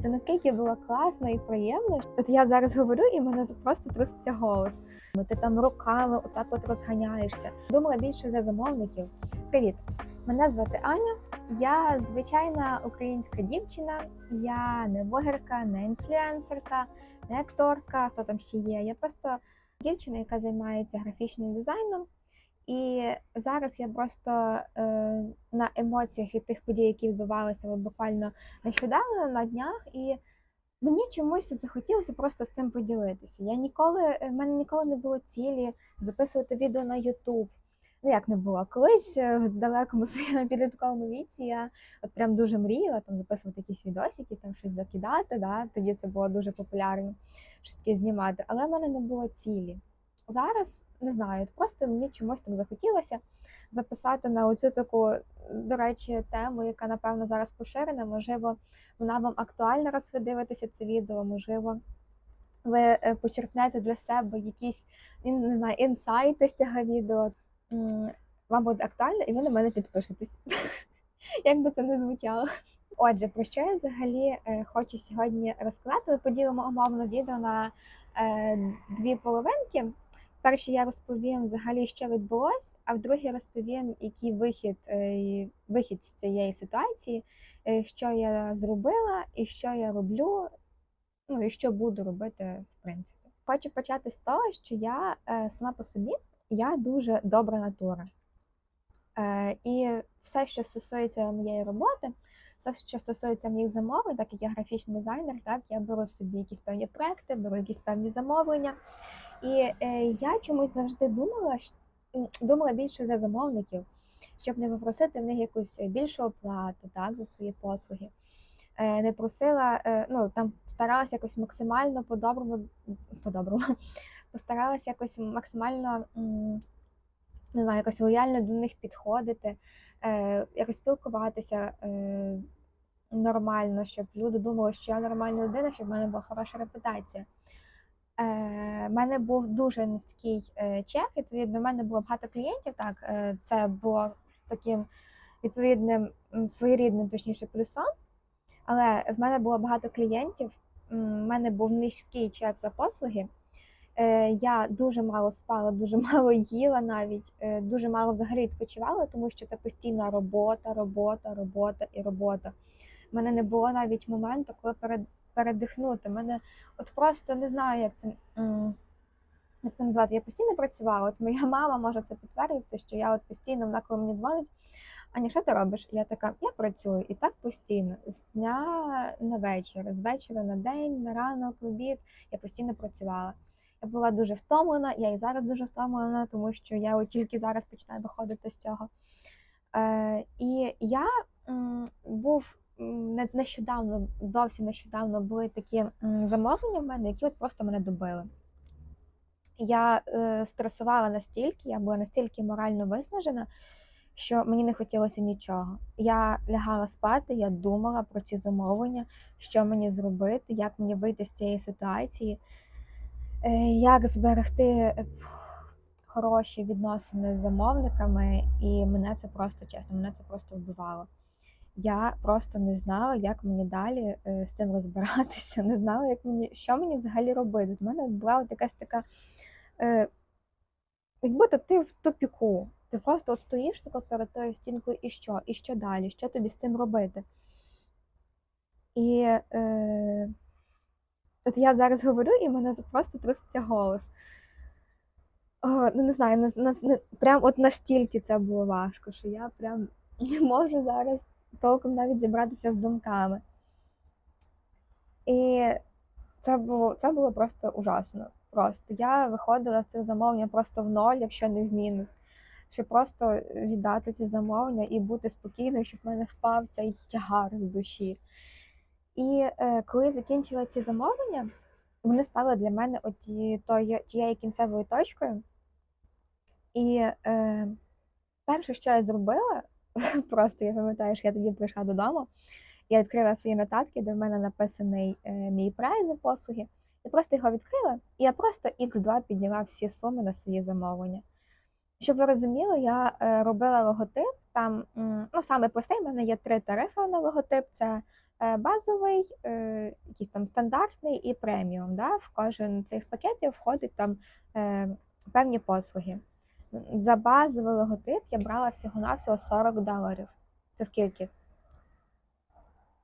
Це наскільки було класно і приємно. От я зараз говорю, і мене просто труситься голос. Ну ти там руками отак от розганяєшся. Думала більше за замовників. Привіт, мене звати Аня. Я звичайна українська дівчина. Я не блогерка, не інфлюенсерка, не акторка. Хто там ще є? Я просто дівчина, яка займається графічним дизайном. І зараз я просто е, на емоціях від тих подій, які відбувалися буквально нещодавно на днях, і мені чомусь це хотілося просто з цим поділитися. Я ніколи е, в мене ніколи не було цілі записувати відео на YouTube. Ну як не було колись е, в далекому своєму підлітковому віці. Я от прям дуже мріяла там записувати якісь відосики, там щось закидати. Да? Тоді це було дуже популярно, щось таке знімати. Але в мене не було цілі. Зараз не знаю, просто мені чомусь так захотілося записати на оцю таку, до речі, тему, яка напевно зараз поширена. Можливо, вона вам актуальна, раз ви дивитеся це відео. Можливо, ви е, почерпнете для себе якісь не знаю, інсайти з цього відео. Вам буде актуально, і ви на мене підпишетесь. Як би це не звучало. Отже, про що я взагалі е, хочу сьогодні розказати? Ми поділимо умовно відео на е, дві половинки. Перший я розповім взагалі, що відбулось, а в другій розповім, який вихід, е, вихід з цієї ситуації, е, що я зробила і що я роблю, ну і що буду робити, в принципі. Хочу почати з того, що я е, сама по собі я дуже добра натура. І все, що стосується моєї роботи, все, що стосується моїх замовлень, так як я графічний дизайнер, так я беру собі якісь певні проекти, беру якісь певні замовлення. І е, я чомусь завжди думала, думала більше за замовників, щоб не попросити в них якусь більшу оплату так, за свої послуги. Е, не просила, е, ну там старалася якось максимально по-доброму, по-доброму, постаралася якось максимально. м, не знаю, якось лояльно до них підходити, е, якось спілкуватися е, нормально, щоб люди думали, що я нормальна людина, щоб в мене була хороша репутація. Е, в мене був дуже низький е, чек, відповідно, в мене було багато клієнтів. Так, е, це було таким відповідним своєрідним, точніше, плюсом. Але в мене було багато клієнтів, в мене був низький чек за послуги. Е, Я дуже мало спала, дуже мало їла навіть, е, дуже мало взагалі відпочивала, тому що це постійна робота, робота, робота і робота. У мене не було навіть моменту, коли перед, передихнути. Мене от просто не знаю, як це, як це назвати. Я постійно працювала. От моя мама може це підтвердити, що я от постійно, вона коли мені дзвонить, Аня, що ти робиш? Я така, я працюю і так постійно, з дня на вечір, з вечора на день, на ранок, в обід. Я постійно працювала. Я була дуже втомлена, я і зараз дуже втомлена, тому що я от тільки зараз починаю виходити з цього. Е, і я м, був не- нещодавно, зовсім нещодавно були такі замовлення в мене, які от просто мене добили. Я е, стресувала настільки, я була настільки морально виснажена, що мені не хотілося нічого. Я лягала спати, я думала про ці замовлення, що мені зробити, як мені вийти з цієї ситуації, як зберегти е, хороші відносини з замовниками, і мене це просто чесно, мене це просто вбивало. Я просто не знала, як мені далі е, з цим розбиратися, не знала, як мені, що мені взагалі робити. У мене була от якась така, е, як будто ти в тупіку. Ти просто от стоїш тако перед тою стінкою, і що? І що далі? Що тобі з цим робити? І е, от я зараз говорю, і мене просто труситься голос. О, ну не знаю, на, на, на, прям от настільки це було важко, що я прям не можу зараз толком навіть зібратися з думками. І це було, це було просто ужасно. Просто я виходила в цих замовлення просто в ноль, якщо не в мінус. Щоб просто віддати ці замовлення і бути спокійною, щоб в мене впав цей тягар з душі. І е, коли закінчила ці замовлення, вони стали для мене от ті- тою- тією кінцевою точкою. І е, перше, що я зробила, просто я пам'ятаю, що я тоді прийшла додому, я відкрила свої нотатки, де в мене написаний е, мій прайс за послуги. Я просто його відкрила, і я просто X2 підняла всі суми на свої замовлення. Щоб ви розуміли, я е, робила логотип. Там, ну, саме простий, в мене є три тарифи на логотип: це базовий, е, якийсь там стандартний і преміум. Да? В кожен цих пакетів входить там е, певні послуги. За базовий логотип я брала всього-навсього 40 доларів. Це скільки?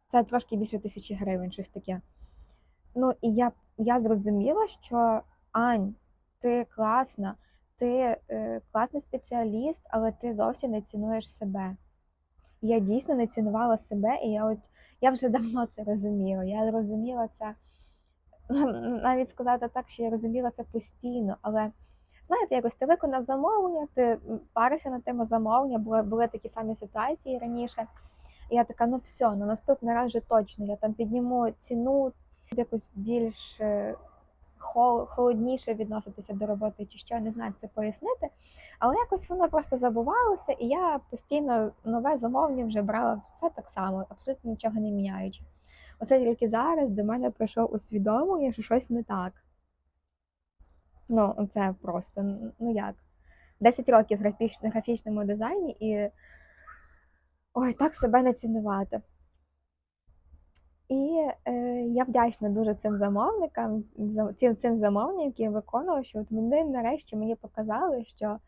Це трошки більше тисячі гривень, щось таке. Ну, і я, я зрозуміла, що Ань, ти класна, ти е, класний спеціаліст, але ти зовсім не цінуєш себе. Я дійсно не цінувала себе, і я от я вже давно це розуміла. Я розуміла це навіть сказати так, що я розуміла це постійно, але знаєте, якось ти виконав замовлення, ти паришся на тему замовлення, були, були такі самі ситуації раніше. І я така, ну все, на наступний раз вже точно. Я там підніму ціну, якось більш холодніше відноситися до роботи, чи що не знаю, це пояснити. Але якось воно просто забувалося, і я постійно нове замовлення вже брала все так само, абсолютно нічого не міняючи. Оце тільки зараз до мене прийшло усвідомлення, що щось не так. Ну, це просто, ну як? 10 років в графіч- графічному дизайні і ой, так себе не цінувати. І е, я вдячна дуже цим замовникам, за- цим, цим замовленням, які я виконувала, що от вони нарешті мені показали, що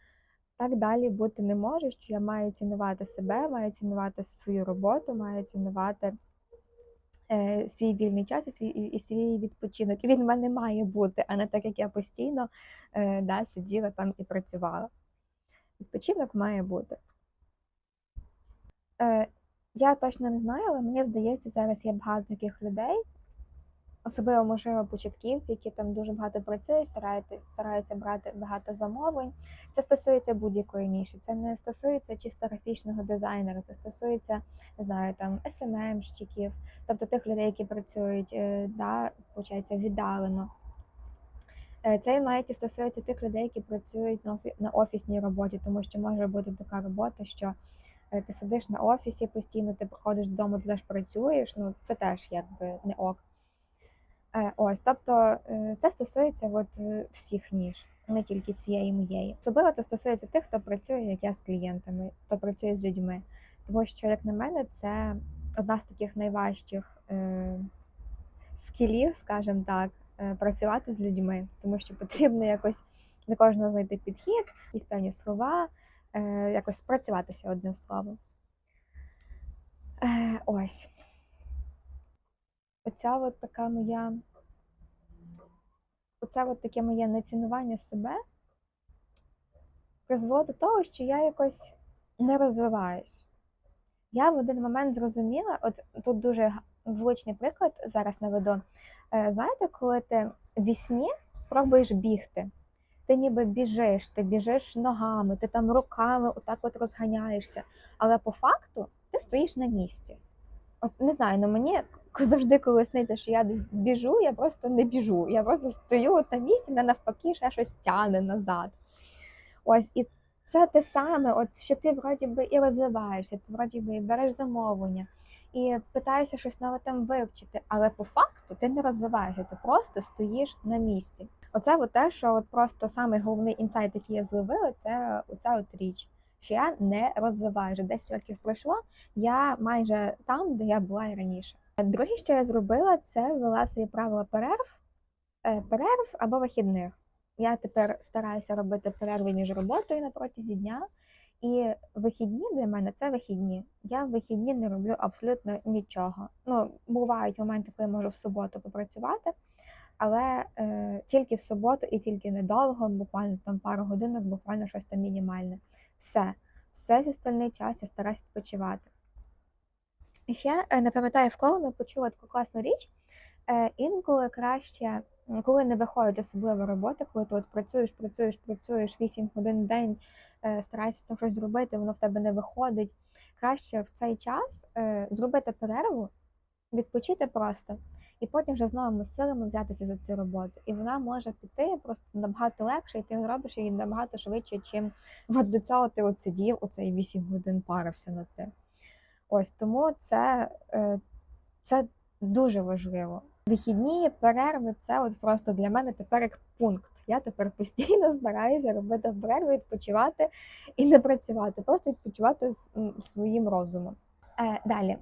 так далі бути не може, що я маю цінувати себе, маю цінувати свою роботу, маю цінувати е, свій вільний час і свій, і свій відпочинок. І він в мене має бути, а не так, як я постійно е, да, сиділа там і працювала. Відпочинок має бути. Е, я точно не знаю, але мені здається, зараз є багато таких людей, особливо, можливо, початківці, які там дуже багато працюють, стараються, брати багато замовлень. Це стосується будь-якої ніші. Це не стосується чисто графічного дизайнера, це стосується, не знаю, там СММщиків, тобто тих людей, які працюють, е, да, виходить, віддалено. Е, Це навіть стосується тих людей, які працюють на офісній роботі, тому що може бути така робота, що ти сидиш на офісі постійно, ти приходиш додому, ти теж працюєш. Ну це теж якби не ок. Е, Ось, тобто е, це стосується от е, всіх ніж, не тільки цієї моєї. Особливо це стосується тих, хто працює, як я з клієнтами, хто працює з людьми. Тому що, як на мене, це одна з таких найважчих е, скілів, скажімо так, е, працювати з людьми, тому що потрібно якось до кожного знайти підхід, якісь певні слова, е, якось спрацюватися одним словом. Е, ось. Оця от така моя. Оце от таке моє нецінування себе призвело до того, що я якось не розвиваюсь. Я в один момент зрозуміла, от тут дуже влучний приклад зараз наведу. Е, Знаєте, коли ти в сні пробуєш бігти, ти ніби біжиш, ти біжиш ногами, ти там руками отак от розганяєшся, але по факту ти стоїш на місці. От не знаю, ну мені завжди коли сниться, що я десь біжу, я просто не біжу. Я просто стою от на місці, мене навпаки ще щось тягне назад. Ось і це те саме, от що ти вроді би і розвиваєшся, ти вроді би і береш замовлення, і питаєшся щось нове там вивчити, але по факту ти не розвиваєшся, ти просто стоїш на місці. Оце от те, що от просто самий головний інсайт, який я зловила, це оця от річ. Що я не розвиваю вже 10 років пройшло, я майже там, де я була і раніше. Друге, що я зробила, це ввела свої правила перерв, е, перерв або вихідних. Я тепер стараюся робити перерви між роботою на протязі дня. І вихідні для мене це вихідні. Я в вихідні не роблю абсолютно нічого. Ну, бувають моменти, коли я можу в суботу попрацювати, але е, тільки в суботу і тільки недовго, буквально там пару годинок, буквально щось там мінімальне. Все, все остальний час я стараюся відпочивати. І ще е, не пам'ятаю в кого, але почула таку класну річ. Е, Інколи краще, коли не виходить особлива робота, коли ти от працюєш, працюєш, працюєш 8 годин в день, стараєшся там щось зробити, воно в тебе не виходить. Краще в цей час е, зробити перерву, відпочити просто, і потім вже з новими силами взятися за цю роботу. І вона може піти просто набагато легше, і ти зробиш її набагато швидше, чим от до цього ти от сидів оцей 8 годин парився над тим. Ось тому це, е, це дуже важливо. Вихідні перерви це от просто для мене тепер як пункт. Я тепер постійно стараюся робити перерви, відпочивати і не працювати, просто відпочивати своїм розумом. Е, далі.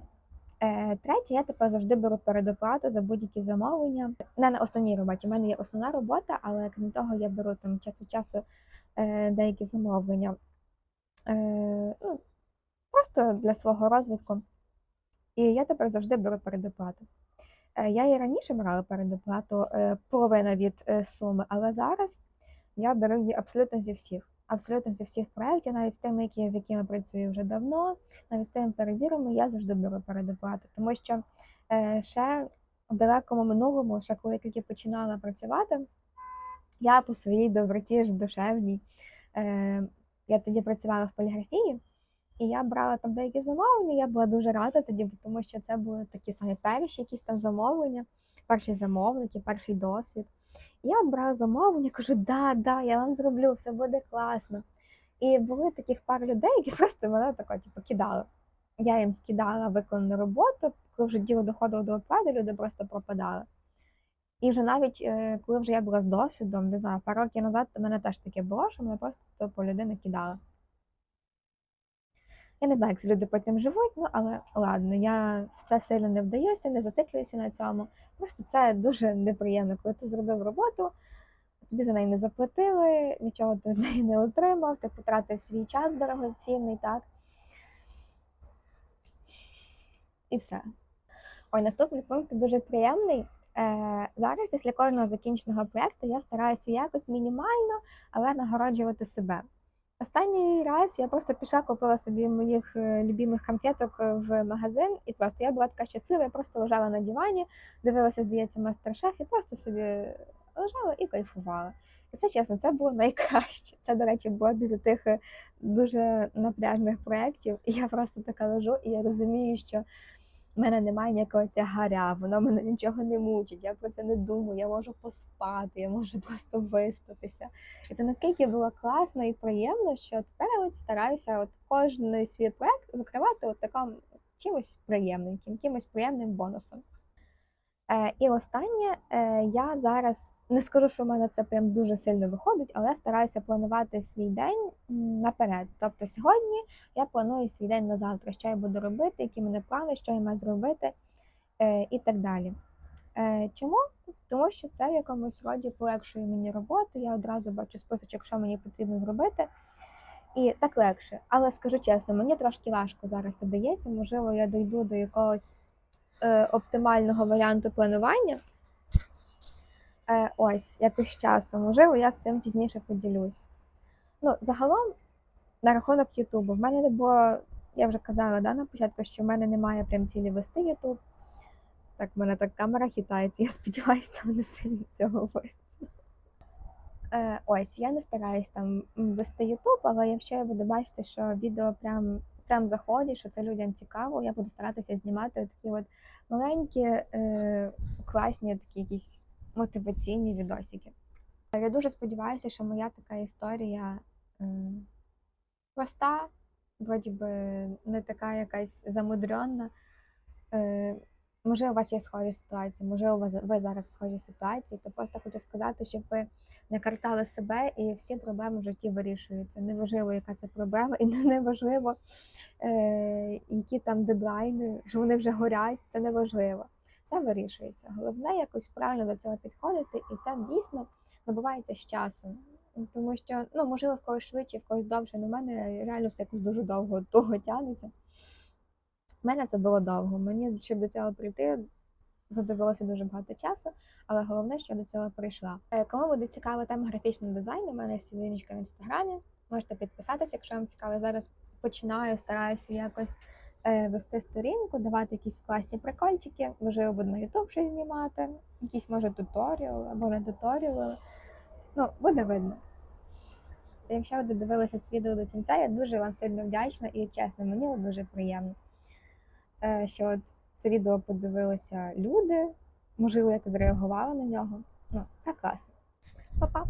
Е, Третє, я тепер завжди беру передоплату за будь-які замовлення. Не на основній роботі. У мене є основна робота, але крім того, я беру там час від часу е, деякі замовлення. Е, ну, просто для свого розвитку. І я тепер завжди беру передоплату. Е, Я і раніше брала передоплату е, половина від е, суми, але зараз я беру її абсолютно зі всіх. Абсолютно зі всіх проєктів, навіть з тими, які, з якими працюю вже давно, навіть з тими перевірами, я завжди беру передоплату. Тому що ще в далекому минулому, ще коли я тільки починала працювати, я по своїй доброті ж душевній. Я тоді працювала в поліграфії, і я брала там деякі замовлення. Я була дуже рада тоді, тому що це були такі самі перші якісь там замовлення, перші замовники, перший досвід. І я от брала замовлення, кажу, да, да, я вам зроблю, все буде класно. І були таких пар людей, які просто мене тако, типу, кидали. Я їм скидала виконану роботу, коли вже діло доходило до оплати, люди просто пропадали. І вже навіть е, коли вже я була з досвідом, не знаю, пару років назад, то мене теж таке було, що мене просто типу, людина кидала. Я не знаю, як люди потім живуть, ну але ладно, я в це сильно не вдаюся, не зациклююся на цьому. Просто це дуже неприємно, коли ти зробив роботу, тобі за неї не заплатили, нічого ти з неї не отримав, ти потратив свій час дорогоцінний, так? І все. Ой, наступний пункт дуже приємний. Е, зараз, після кожного закінченого проєкту, я стараюся якось мінімально, але нагороджувати себе. Останній раз я просто пішла, купила собі моїх е, любимих конфеток е, в магазин, і просто я була така щаслива, я просто лежала на дивані, дивилася, здається, мастер-шеф, і просто собі лежала і кайфувала. І це чесно, це було найкраще. Це, до речі, було без тих е, дуже напряжних проєктів. І я просто така лежу, і я розумію, що в мене немає ніякого тягаря, воно мене нічого не мучить, я про це не думаю, я можу поспати, я можу просто виспатися. І це наскільки було класно і приємно, що тепер я от стараюся от кожен свій проект закривати от таким чимось приємненьким, якимось приємним бонусом. Е, і останнє, е, я зараз не скажу, що в мене це прям дуже сильно виходить, але я стараюся планувати свій день наперед. Тобто сьогодні я планую свій день на завтра, що я буду робити, які мене плани, що я маю зробити е, і так далі. Чому? Тому що це в якомусь роді полегшує мені роботу, я одразу бачу списочок, що мені потрібно зробити. І так легше. Але скажу чесно, мені трошки важко зараз це дається. Можливо, я дойду до якогось оптимального варіанту планування. Е, ось, якось часом. Можливо, я з цим пізніше поділюсь. Ну, загалом, на рахунок Ютубу, в мене не було, я вже казала да, на початку, що в мене немає прям цілі вести Ютуб. Так, в мене так камера хитається, я сподіваюся, там не сильно цього. Е, ось, я не стараюсь там вести Ютуб, але якщо я буду бачити, що відео прям, прям заходять, що це людям цікаво, я буду старатися знімати такі от маленькі, е, класні, такі якісь мотиваційні відосики. Я дуже сподіваюся, що моя така історія е, проста, вроді би не така якась замудрена. Е, Можливо, у вас є схожі ситуації, можливо, у вас ви зараз в схожій ситуації, то просто хочу сказати, щоб ви не картали себе, і всі проблеми в житті вирішуються. Неважливо, яка це проблема, і неважливо, е, які там дедлайни, що вони вже горять, це неважливо. Все вирішується. Головне якось правильно до цього підходити, і це дійсно набувається з часом. Тому що, ну, можливо, в когось швидше, в когось довше, але в мене реально все якось дуже довго того тягнеться. У мене це було довго. Мені, щоб до цього прийти, знадобилося дуже багато часу, але головне, що до цього прийшла. Е, Кому буде цікава тема графічного дизайну, у мене є в інстаграмі. Можете підписатися, якщо вам цікаво. Зараз починаю, стараюся якось е, вести сторінку, давати якісь класні прикольчики. Можливо, буду на YouTube щось знімати, якісь може туторіал або не туторіал. але, Ну, буде видно. Якщо ви додивилися це відео до кінця, я дуже вам сильно вдячна і чесно, мені дуже приємно, що от це відео подивилися люди, можливо, якось зреагували на нього. Ну, це класно. Па-па!